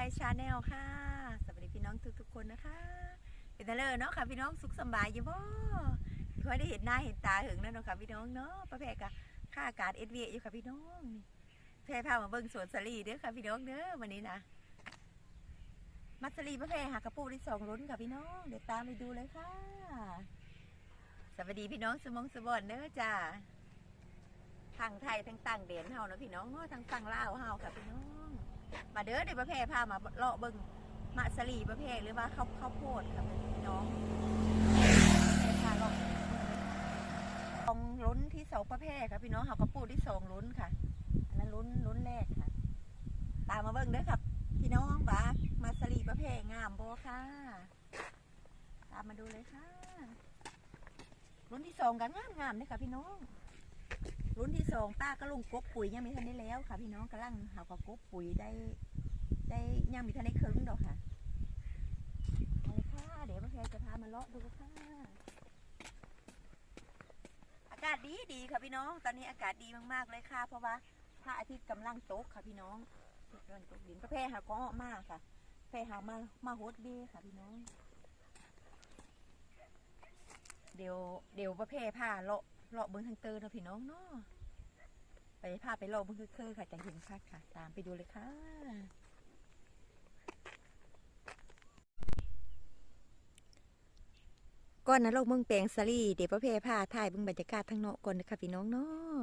ไทยชาแนลค่ะ สวัสดีพี่น้องทุกๆคนนะคะเป็นตาเลอเนาะค่ะพี่น้องสุขสบายอยู่บ่ค่อยได้เห็นหน้าเห็นตาหึงนั่นเนาะค่ะพี่น้องเนาะประเภทกับค่าอากาศเอสเวียอยู่ค่ะพี่น้องนี่แพรพามาเบิ่งสวนสลีเด้อค่ะพี่น้องเด้อวันนี้นะมัสลีประเภทหากระปูที่สองลุ้นค่ะพี่น้องเดี๋ยวตามไปดูเลยค่ะ สวัสดีพี่น้องสมองสบอนเด้อจ้าทางไทยทั้งต่างเดียนเฮาเนาะพี่น้องเนาะทั้งฝั่งลาวเฮาค่ะพี่น้อง มาเด้อเดี๋ยวประเภทพามาเลาะเบิ่งมะสลีประเภทหรือว่าข้าวข้าวโพดค่ะพี่น้องปพาเลาะสองลุ้นที่สองประเภทค่ะพี่น้องเฮากระปูที่สองลุ้นค่ะอันนั้นลุ้นลุ้นแรกค่ะ ตามมาเบิ่งเด้อครับพี่น้องว่ามาสลีประเภทงามโบค่ะ ตามมาดูเลยค่ะรุ่นที่สองกันงามงามเลยค่ะพี่น้อง รุ่นที่สองป้าก็ลงกบปุ๋ยยังไม่ทันได้แล้วค่ะ พี่น้องกำลังหากับกบปุ๋ยได้ ได้ยังมีทันได้ครึ่งดอกค่ะเอาเลยค่ะ เดี๋ยวพ่อแพรจะพามาเลาะดูค่ะ อากาศดีดีค่ะพี่น้อง ตอนนี้อากาศดีมากๆเลยค่ะ เพราะว่าพระอาทิตย์กำลังตกค่ะพี่น้องกำลังตกดินพระแพรหาก็มากค่ะแพรหามามาโฮดเดย์ค่ะพี่น้อง เดี๋ยวเดี๋ยวประเภทผ้าเลาะ เลาะเบิ้งทางเตอร์เนาะพี่น้องเนาะไปพาไปเลาะเบิ้งคือๆค่ะจะเห็นคักค่ะ ตามไปดูเลยค่ะ ก่อนนะโลกเมืองแปลงสลีเดี๋ยวประเภทผ้าถ่ายเบิ้งบรรยากาศทางเนาะก่อนนะคะพี่น้องเนาะ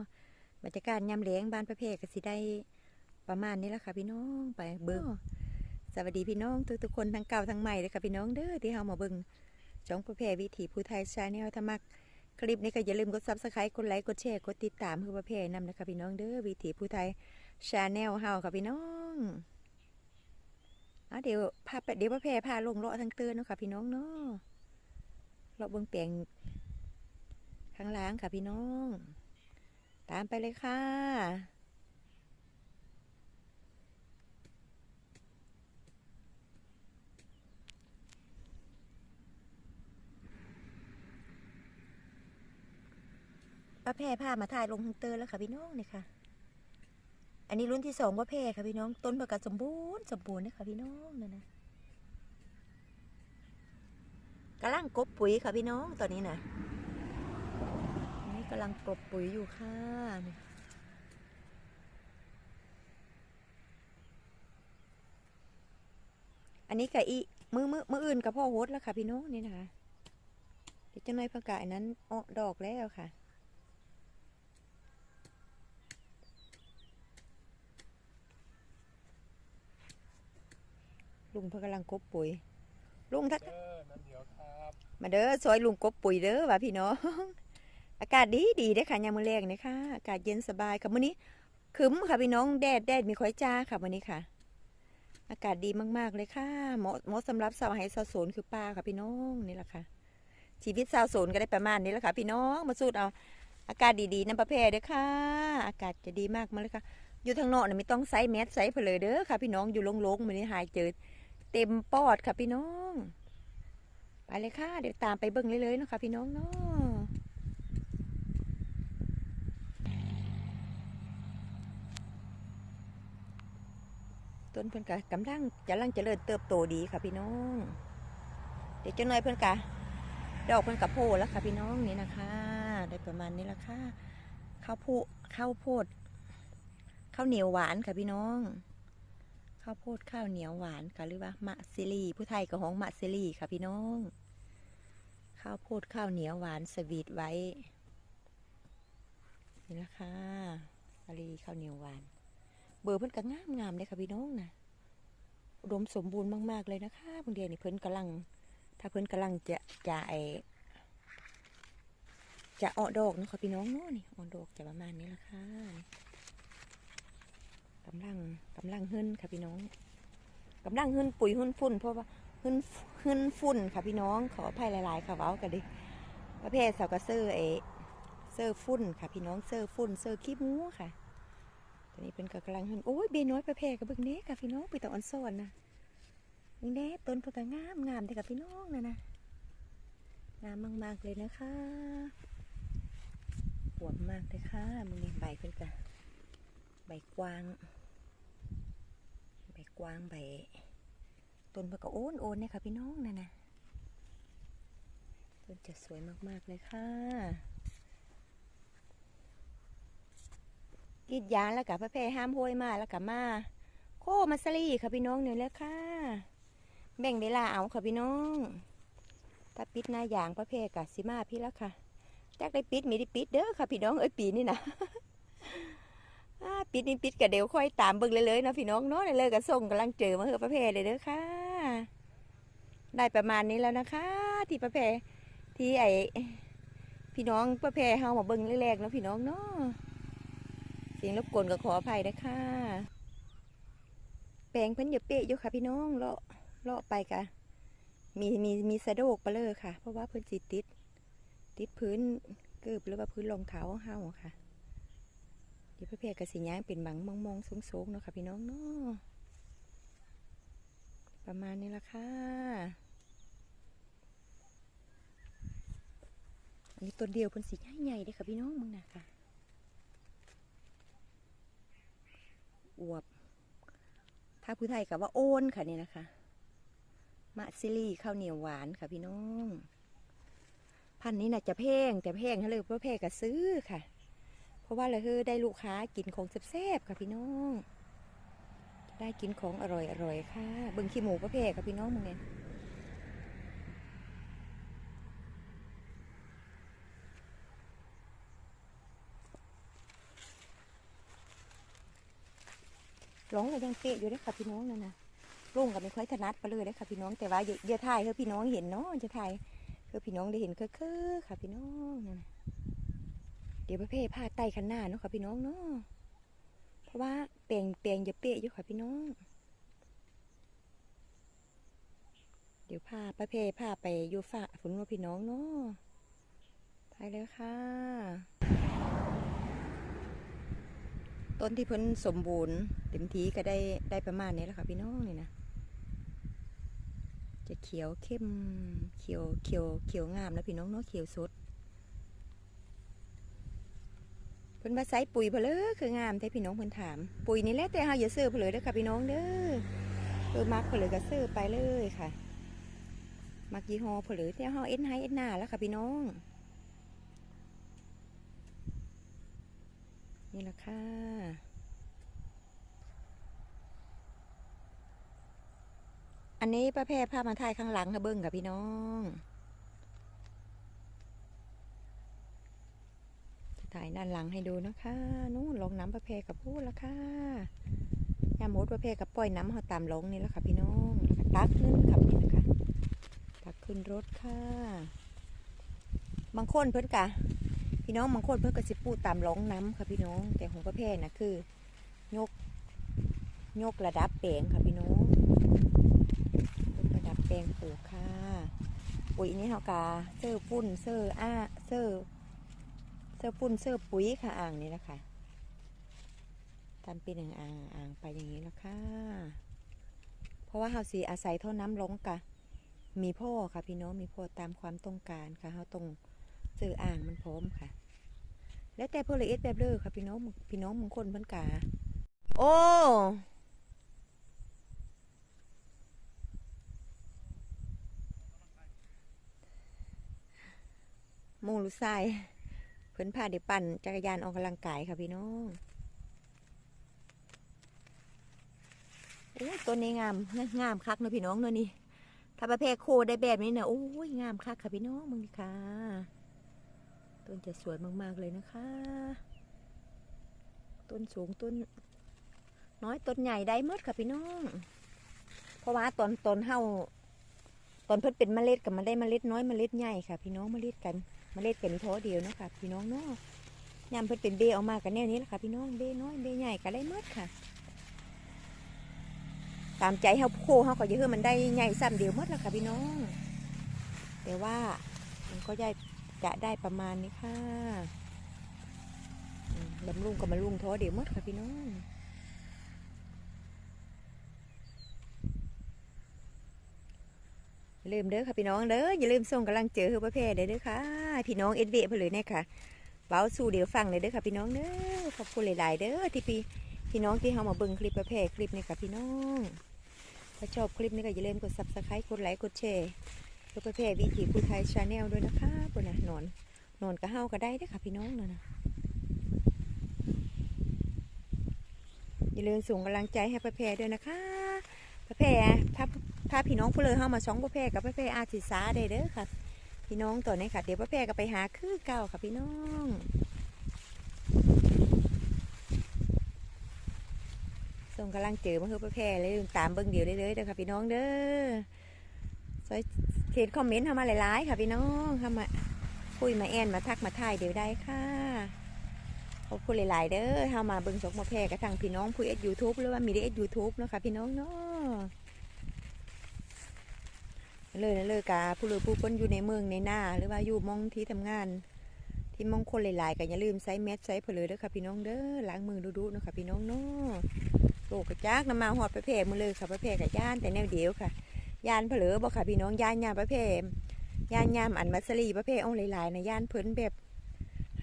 บรรยากาศยามแล้งบ้านประเภทก็สิได้ประมาณนี้แหละค่ะพี่น้องไปเบิ้งสวัสดีพี่น้องทุกๆคนทั้งเก่าทั้งใหม่เลยค่ะพี่น้องเด้อที่เฮามาเบิ้งช่องประเภทวิถีผู้ไทยชาแนลถ้ามัก คลิปนี้ก็อย่าลืมกดซับสไครต์กดไลค์กดแชร์กดติดตามคือประเภทนำนะคะพี่น้องเด้อวิถีผู้ไทยชาแนลเฮาค่ะพี่น้องเอาเดี๋ยวพาไปเดี๋ยวประเภทพาลงเลาะทางเตือนเนาะค่ะพี่น้องเนาะเลาะเบื้องเปลงข้างล่างค่ะพี่น้อง ตามไปเลยค่ะ ป้าแพรพามาถ่ายลงทางเตอร์แล้วค่ะพี่น้องเนี่ยค่ะ อันนี้รุ่นที่สองป้าแพรค่ะพี่น้อง ต้นประกาศสมบูรณ์สมบูรณ์นะคะพี่น้องนั่นนะกำลังกบปุ๋ยค่ะพี่น้องตอนนี้นะนี่กำลังกบปุ๋ยอยู่ค่ะอันนี้กับอีมือมือมืออื่นกับพ่อโฮสแล้วค่ะพี่น้องนี่นะคะเดี๋ยวจะน้อยประกาศนั้นออกดอกแล้วค่ะ ลุงเพิ่งกำลังกบปุ๋ย ลุงทักเออน้ำเดียวครับมาเด้อซอยลุงกบปุ๋ยเด้อว่ะพี่น้อง อากาศดีดีเด้อค่ะยามมื้อแรงนี่ค่ะอากาศเย็นสบายค่ะมื้อนี้ครึ้มค่ะพี่น้องแดดแดดมีค่อยจ้าค่ะมื้อนี้ค่ะ อากาศดีมากๆเลยค่ะเหมาะเหมาะสำหรับสาวไฮสาวโสนคือป้าค่ะพี่น้องนี่แหละค่ะ ชีวิตสาวโสนก็ได้ประมาณนี้แหละค่ะ พี่น้องมาสูดเอา อากาศดีๆน้ำประเพเด้อค่ะ อากาศจะดีมากมาเลยค่ะ อยู่ทางนอกน่ะไม่ต้องใส่แมสใส่เพลยเด้อค่ะ พี่น้องอยู่โล่งๆมื้อนี้หายเจอ เต็มปอดค่ะพี่น้อง ไปเลยค่ะ เดี๋ยวตามไปเบิ่งเลยเลยๆเนาะค่ะพี่น้องเนาะต้นเพิ่นกะกำลังกำลังเจริญเติบโตดีค่ะพี่น้อง เดี๋ยวเจ้าหน่อยเพิ่อนกะดอกเพิ่นกะโพแล้วค่ะพี่น้องนี่นะคะ ได้ประมาณนี้ละค่ะข้าวโพดข้าวโพดข้าวเหนียวหวานค่ะพี่น้อง ข้าวโพดข้าวเหนียวหวานค่ะหรือว่ามะซิลีผู้ไทยก็ห้องมะซิลีค่ะพี่น้อง ข้าวโพดข้าวเหนียวหวานสวีทไว้นี่นะคะสาลีข้าวเหนียวหวาน เบอร์เพิ่นก็งามงามเลยค่ะพี่น้องนะอุดมสมบูรณ์มาก ๆ เลยนะคะบางเดียวนี่เพิ่นกำลัง ถ้าเพิ่นกำลังจะจะไอจะออกดอกนะค่ะพี่น้องเนาะนี่ออกดอกจะประมาณนี้ละค่ะ กำลังกำลังหึ่นค่ะพี่น้องกำลังหึ่นปุ๋ยหึ่นฝุ่นเพราะว่าหึ่นหึ่นฝุ่นค่ะพี่น้องขออภัยหลายๆค่ะเว้ากันดิประเภทสาวกระเซอร์เอเซอร์ฝุ่นค่ะพี่น้องเซอร์ฝุ่นเซอร์ขี้หมูค่ะตอนนี้เป็นกำลังหึ่นโอ้ยเบน้อยประเภทกับเบิ่งเนี้ค่ะพี่น้องปีตออันซ่อนนะนี่แน่ต้นพวกก็งามงามแต่กับพี่น้องนะนะงามมากๆเลยนะคะหวมมากเลยค่ะมึงนี่ใบเพิ่นกะใบกวาง กวางใบต้นมันก็โอนโอนเนี่ยค่ะพี่น้องนั่นนะต้นจะสวยมากๆเลยค่ะกีดยางแล้วกับพระเพห้ามห้วยมาแล้วกับมา โคมาสลีค่ะพี่น้องเนี่ยแล้วค่ะ แบ่งเวลาเอาค่ะพี่น้องถ้าปิดหน้าอย่างพระเพกับสิมาพี่แล้วค่ะแจักได้ปิดมีได้ปิดเด้อค่ะพี่น้องเอ้ยปีนี่นะ ปิดนี่ปิดกับเดี๋ยวค่อยตามเบิ่งเลยเลยนะพี่น้องเนาะเลยกับส่งกำลังเจอมาเหอะประเพเลยเด้อค่ะ ได้ประมาณนี้แล้วนะคะ ที่ประเพที่ไอพี่น้องประเพเฮามาเบิ่งแรกๆนะพี่น้องเนาะเสียงรบกวนก็ขออภัยนะคะแปลงเพิ่นอย่าเปะอยู่ค่ะ พี่น้องเลาะเลาะไปกะมีมีมีสะโดกไปเลยค่ะ เพราะว่าเพิ่นสิติด ติดพื้นเกือบหรือว่าพื้นรองเท้าเฮาค่ะ เดี๋ยวพระเพกสิย่างเป็นบังมองมองสูงสูงๆเนาะค่ะพี่น้องเนาะประมาณนี้ละค่ะอันนี้ต้นเดียวเพิ่นสีใหญ่เลยค่ะพี่น้องมึงนะค่ะอวบ ถ้าผู้ไทยกับว่าโอนค่ะนี่นะคะมะซิลี่ข้าวเหนียวหวานค่ะพี่น้อง พันนี้น่ะจะแพงแต่แพงให้เลยเพราะแพงก็ซื้อค่ะ เพราะว่าอะไรคือได้ลูกค้ากินของแซ่บๆค่ะพี่น้อง ได้กินของอร่อยๆค่ะเบิ่งขี้หมูประเภทค่ะพี่น้องมึงเนี่ยร้องก็ยังเปะอยู่เลยค่ะพี่น้องนั่นนะลุงก็ไม่ค่อยถนัดไปเลยเลยค่ะพี่น้องแต่ว่าอย่าอย่าถ่ายเพื่อพี่น้องเห็นเนาะจะถ่ายเพื่อพี่น้องได้เห็นคือๆค่ะพี่น้องนั่นนะ เดี๋ยวประเภทผ้าไต่ขันหน้าเนาะค่ะพี่น้องเนาะเพราะว่าเปลงเปลงอย่าเปะอยู่ค่ะพี่น้อง เดี๋ยวพาประเภทพาไปอยู่ฝ่าฝนว่าพี่น้องเนาะไปเลยค่ะต้นที่เพ้นสมบูรณ์เต็มทีก็ได้ได้ประมาณนี้แหละค่ะพี่น้องนี่นะจะเขียวเข้มเขียวเขียวเขียวงามแล้วพี่น้องเนาะเขียวสด เพิ่นว่าใส่ปุ๋ยเพลยคืองามแต่พี่น้องเพิ่นถาม ปุ๋ยนี่แหละแต่เฮาอย่าซื้อเพลยเด้อค่ะพี่น้องเด้อเออมักเพลยก็ซื้อไปเลยค่ะมักยี่ห้อเพลยแต่เฮาเอ็นไฮเอ็นหน้าแล้วค่ะพี่น้อง นี่แหละค่ะอันนี้ประเภทผ้ามาถ่ายข้างหลังค่ะเบิ้งค่ะพี่น้อง จะ ถ่ายด้านหลังให้ดูนะคะนู่นลงน้ำประเพกับพูดแล้วค่ะยามมดประเพกับปล่อยน้ำเขาตามลงนี่แล้วค่ะพี่น้องตักขึ้นขับนี่นะคะตักขึ้นรถค่ะบางคนเพิ่นกะพี่น้องบางคนเพิ่นก็สิปูตามลงน้ำค่ะพี่น้อง แต่ของประเพนะคือ ยก ยกระดับแปลงค่ะพี่น้องยกระดับแปลงปลูกค่ะปุ๋ยนี้เขากาเสื้อปุ้นเสื้ออ้าเสื้อ สื้อปุ้นเสื้อปุ๋ยค่ะอ่างนี่แหละค่ะตามเป็นอย่งอ่างอ่างไปอย่างนี้แล้วค่ะ เพราะว่าเฮาสีอาศัยเท่าน้ำลงกะ มีพ่อค่ะพี่น้องมีพ่อตามความต้องการค่ะเฮาต้องซื้ออ่างมันพร้อมค่ะ แล้วแต่เพลเอสแบบเลยค่ะพี่น้องพี่น้องบางคนเพิ่นกาโอ้มูลูกชาย เพิ่นพาเด็ปั่นจักรยานออกกำลังกายค่ะพี่น้องโอ้ตัวนี้งามงามคักนะพี่น้องเนอะนี่ถ้าประเภทโคได้แบบนี้เนี่ยโอ้ยงามคักค่ะพี่น้องมึงค่ะต้นจะสวยมากๆเลยนะคะ ต้นสูงต้น น้อยต้นใหญ่ได้หมดค่ะพี่น้อง เพราะว่าตอนตอนเฮาตอนเพิ่นเป็นเมล็ดกับมันได้เมล็ดน้อยเมล็ดใหญ่ค่ะ พี่น้องเมล็ดกัน เมล็ดกันท้อเดียวนะคะพี่น้องเนาะยามเพิ่นเป็นเบออกมากันแนวนี้แหละค่ะพี่น้องเบน้อยเบใหญ่ก็ได้หมดค่ะ ตามใจเฮาโคเฮาก็จะเฮือมันได้ใหญ่ซ้ำเดียวมดแล้วค่ะพี่น้อง แต่ว่ามันก็ได้จะได้ประมาณนี้ค่ะอืมบำรุงกับบำรุงท้อเดียวมดค่ะพี่น้อง อย่าลืมเด้อค่ะพี่น้องเด้ออย่าลืมส่งกำลังเจอคือประเภทเด้อเด้อค่ะ พี่น้องเอ็ดเวเพนเลยเนี่ยค่ะเบาสู่เดี๋ยวฟังเลยเด้อค่ะพี่น้องเด้อขอบคุณหลาย ๆ เด้อที่พี่พี่น้องที่เข้ามาเบิ่งคลิปประเภทคลิปนี้ค่ะพี่น้องถ้าชอบคลิปนี้ก็อย่าลืมกด subscribe กดไลค์กดแชร์เพื่อประเภทวิถีผู้ไทยชาแนลด้วยนะคะปุ่นนะนอนนอนก็เฮาก็ได้เด้อค่ะพี่น้องนั่นนะอย่าลืมส่งกำลังใจให้ประเภทด้วยนะคะประเภทถ้า ถ้าพี่น้องผู้เลยเข้ามาช่องประเภทกับประเภทอาศิสาได้เด้อค่ะ พี่น้องตัวนี้ค่ะ เดี๋ยวประเภทก็ไปหาคือเก่าค่ะพี่น้องส่งกำลังเจอมาคือประแพร่เลยตามเบิ่งเดียวได้เลยเด้อค่ะพี่น้องเด้อซอยเขียนคอมเมนต์เข้ามาหลายๆ ค่ะพี่น้องเข้ามาคุยมาแอนมาทักมาถ่ายเดี๋ยวได้ค่ะขอบคุณหลาย ๆ เด้อเข้ามาเบิ่งสกมาแพร่กับทางพี่น้องผู้เอสยูทูบหรือว่ามีได้เอสยูทูบเนาะค่ะพี่น้องเนาะ เลยนะเลยกาผู้เลยผู้คนอยู่ในเมืองในหน้า หรือว่าอยู่มองที่ทำงาน ที่มองคนหลายๆก็อย่าลืมใส่แมสใส่เผลอเด้อค่ะพี่น้องเด้อล้างมือดูๆนะค่ะพี่น้องเนาะโลกกระจากน้ำมาหอดประเภทมือเลยค่ะประเภทกับย่านแต่แนวเดียวค่ะย่านเผลอบอกค่ะพี่น้องย่านยามประเภทย่านยามอันมัสลีประเภทอ่องหลายๆนะย่านเพิ่นแบบ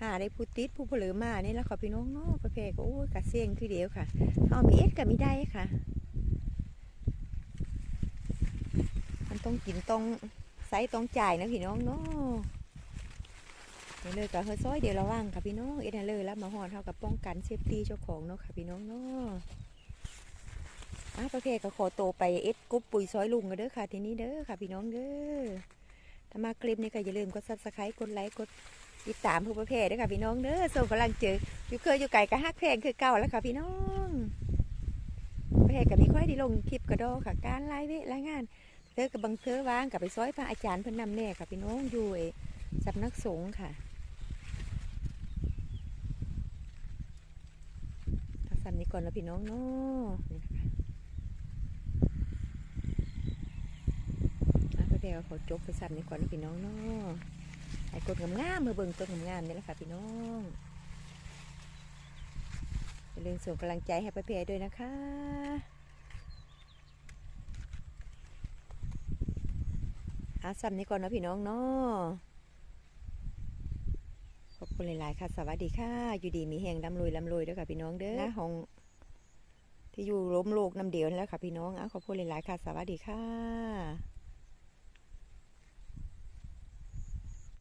หาได้ผู้ติดผู้เผลอมาเนี่ยแล้วค่ะพี่น้องเนาะประเภทก็โอ้ยกะเสียงคือเดียวค่ะเอามีเอ็ดก็มีได้ค่ะ มัน ต้องกินต้องใส่ต้องจ่ายนะพี่น้องเนาะนี่เลยกับเฮอซอยเดียวระวังค่ะพี่น้องเอ็ดนเลยแล้วมาหอดเท่ากับป้องกันเซฟตี้เจ้าของเนาะค่ะพี่น้องเนาะอะประเภทก็ขอโตไปเอ็ดกรุ๊ปปุ๋ยซอยลุงกันเด้อค่ะทีนี้เด้อค่ะพี่น้องเด้อถ้ามาคลิปนี้ก็อย่าลืมกดซับสไครต์กดไลค์กดติดตามผู้ประเภทด้วยค่ะพี่น้องเด้อส่งกำลังเจออยู่เคยอยู่ไก่กะฮักแพงคือเก่าแล้วค่ะพี่น้องประเภทก็มีค่อยไดีลงคลิปกระดค่ะการไล่เวะรายงาน เธอกับบางเธอว่างกับไปซอยพระอาจารย์เพิ่นนำแน่ค่ะพี่น้องอยู่ไอ้สำนักสงฆ์ค่ะทักษะนี้ก่อนนะพี่น้องเนาะนี่นะคะอะเดี๋ยวขอจบไปซ้ำนี่ก่อนนะพี่น้องเนาะไอ้กดงามๆเมื่อเบิ่งต้นงามๆนี่แหละค่ะพี่น้องอย่าลืมส่งกำลังใจให้ประเพด้วยนะคะ อาซ้ำนี่ก่อนนะพี่น้องเนาะขอบคุณหลาย ๆ ค่ะ สวัสดีค่ะ อยู่ดีมีแหงลำรวยลำรวยด้วยค่ะพี่น้องเด้อนะของที่อยู่ล้มโลกน้ำเดียวนี่แหล้วค่ะพี่น้องอะขอบคุณหลาย ๆ ค่ะ สวัสดีค่ะ